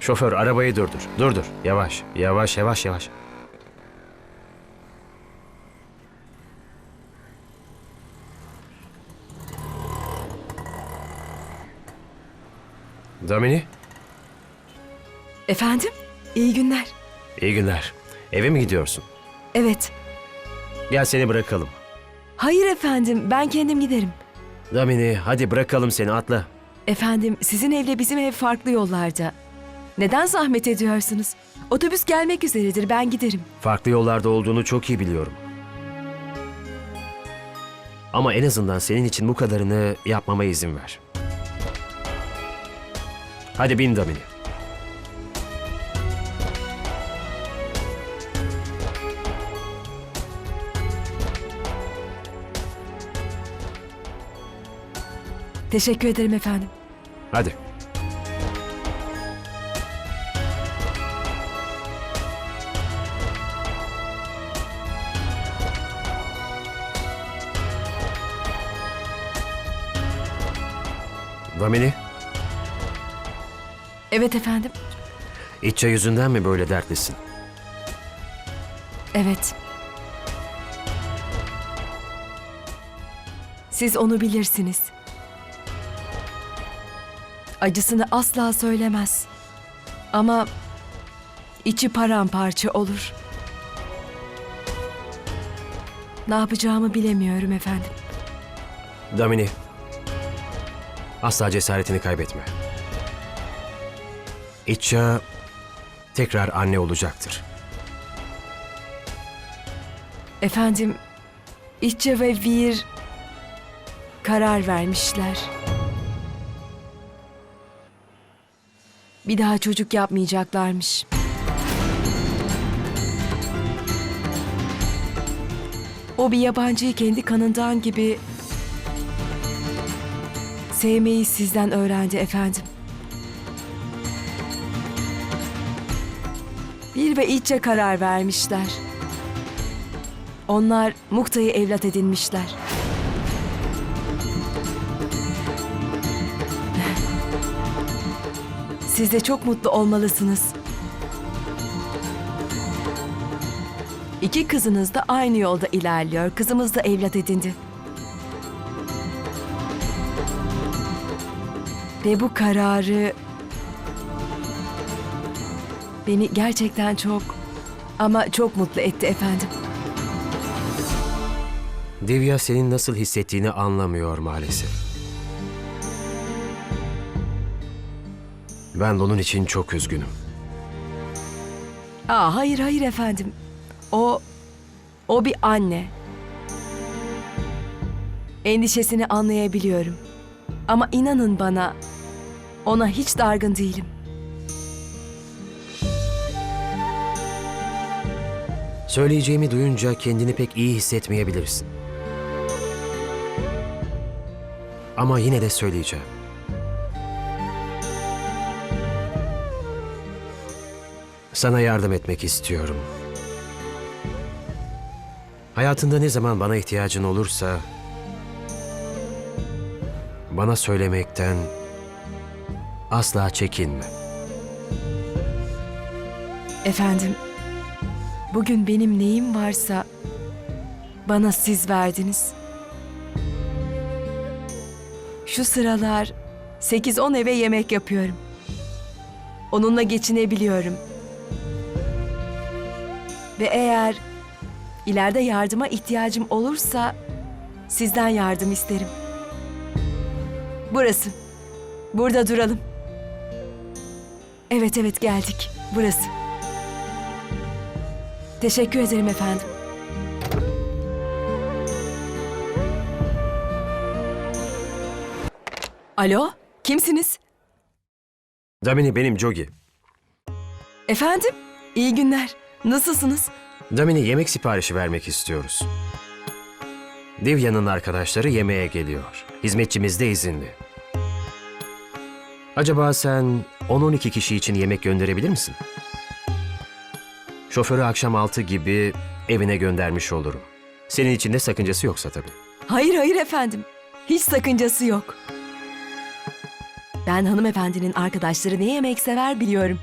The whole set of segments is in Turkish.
Şoför arabayı durdur. Durdur. Yavaş. Yavaş yavaş yavaş. Damini, Efendim? İyi günler. iyi günler. Eve mi gidiyorsun? Evet. Gel seni bırakalım. Hayır efendim, ben kendim giderim. Damini, hadi bırakalım seni atla. Efendim, sizin evle bizim ev farklı yollarda. Neden zahmet ediyorsunuz? Otobüs gelmek üzeredir, ben giderim. Farklı yollarda olduğunu çok iyi biliyorum. Ama en azından senin için bu kadarını yapmama izin ver. Hadi bin Damini. Teşekkür ederim efendim. Hadi. Damini, Evet efendim. İtça yüzünden mi böyle dertlisin? Evet. Siz onu bilirsiniz. Acısını asla söylemez. Ama içi paramparça olur. Ne yapacağımı bilemiyorum efendim. Damini, asla cesaretini kaybetme. İtça tekrar anne olacaktır. Efendim, İtçe ve Vir karar vermişler. Bir daha çocuk yapmayacaklarmış. O bir yabancıyı kendi kanından gibi sevmeyi sizden öğrendi efendim. Bir ve İtçe karar vermişler. Onlar Mukta'yı evlat edinmişler. Siz de çok mutlu olmalısınız. İki kızınız da aynı yolda ilerliyor. Kızımız da evlat edindi. Ve bu kararı beni gerçekten çok ama çok mutlu etti efendim. Divya senin nasıl hissettiğini anlamıyor maalesef. Ben de onun için çok üzgünüm. Aa, hayır hayır efendim. O, o bir anne. Endişesini anlayabiliyorum. Ama inanın bana, ona hiç dargın değilim. Söyleyeceğimi duyunca kendini pek iyi hissetmeyebilirsin. Ama yine de söyleyeceğim. Sana yardım etmek istiyorum. Hayatında ne zaman bana ihtiyacın olursa bana söylemekten asla çekinme. Efendim, bugün benim neyim varsa bana siz verdiniz. Şu sıralar 8-10 eve yemek yapıyorum. Onunla geçinebiliyorum. Ve eğer ileride yardıma ihtiyacım olursa sizden yardım isterim. Burası. Burada duralım. Evet evet geldik. Burası. Teşekkür ederim efendim. Alo, kimsiniz? Damini benim Jogi. Efendim? İyi günler. Nasılsınız? Damini yemek siparişi vermek istiyoruz. Divya'nın arkadaşları yemeğe geliyor. Hizmetçimiz de izinli. Acaba sen 10-12 kişi için yemek gönderebilir misin? Şoförü akşam 6 gibi evine göndermiş olurum. Senin için de sakıncası yoksa tabii. Hayır hayır efendim. Hiç sakıncası yok. Ben hanımefendinin arkadaşları ne yemek sever biliyorum.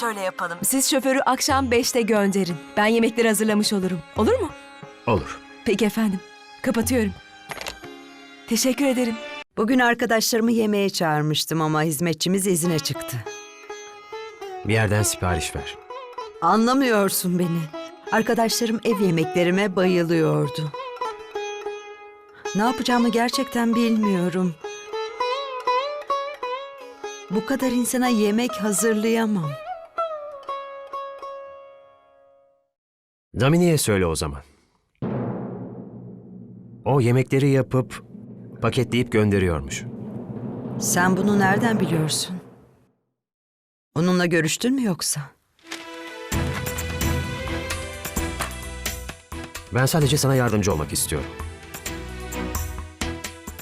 Şöyle yapalım. Siz şoförü akşam 5'te gönderin. Ben yemekleri hazırlamış olurum. Olur mu? Olur. Peki efendim. Kapatıyorum. Teşekkür ederim. Bugün arkadaşlarımı yemeğe çağırmıştım ama hizmetçimiz izine çıktı. Bir yerden sipariş ver. Anlamıyorsun beni. Arkadaşlarım ev yemeklerime bayılıyordu. Ne yapacağımı gerçekten bilmiyorum. Bu kadar insana yemek hazırlayamam. Damini'ye söyle o zaman. O yemekleri yapıp paketleyip gönderiyormuş. Sen bunu nereden biliyorsun? Onunla görüştün mü yoksa? Ben sadece sana yardımcı olmak istiyorum.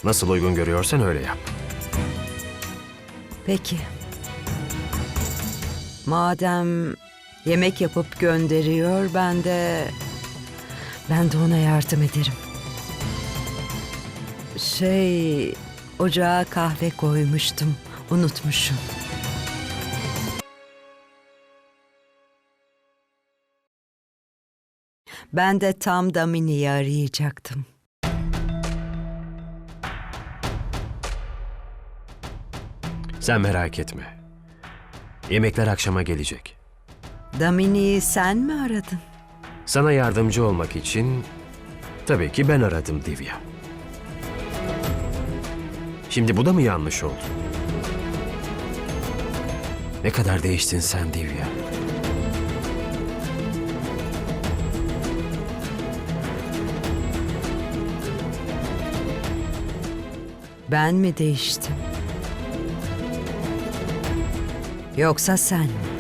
Nasıl uygun görüyorsan öyle yap. Peki. Madem yemek yapıp gönderiyor ben de ben de ona yardım ederim. Şey ocağa kahve koymuştum. Unutmuşum. Ben de tam Damini'yi arayacaktım. Sen merak etme. Yemekler akşama gelecek. Damini'yi sen mi aradın? Sana yardımcı olmak için tabii ki ben aradım Divya. Şimdi bu da mı yanlış oldu? Ne kadar değiştin sen Divya. Ben mi değiştim? Yoksa sen mi?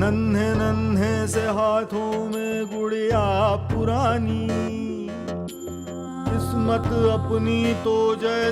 नन्हे नन्हे से हाथों में गुड़िया पुरानी किस्मत अपनी तो जैसे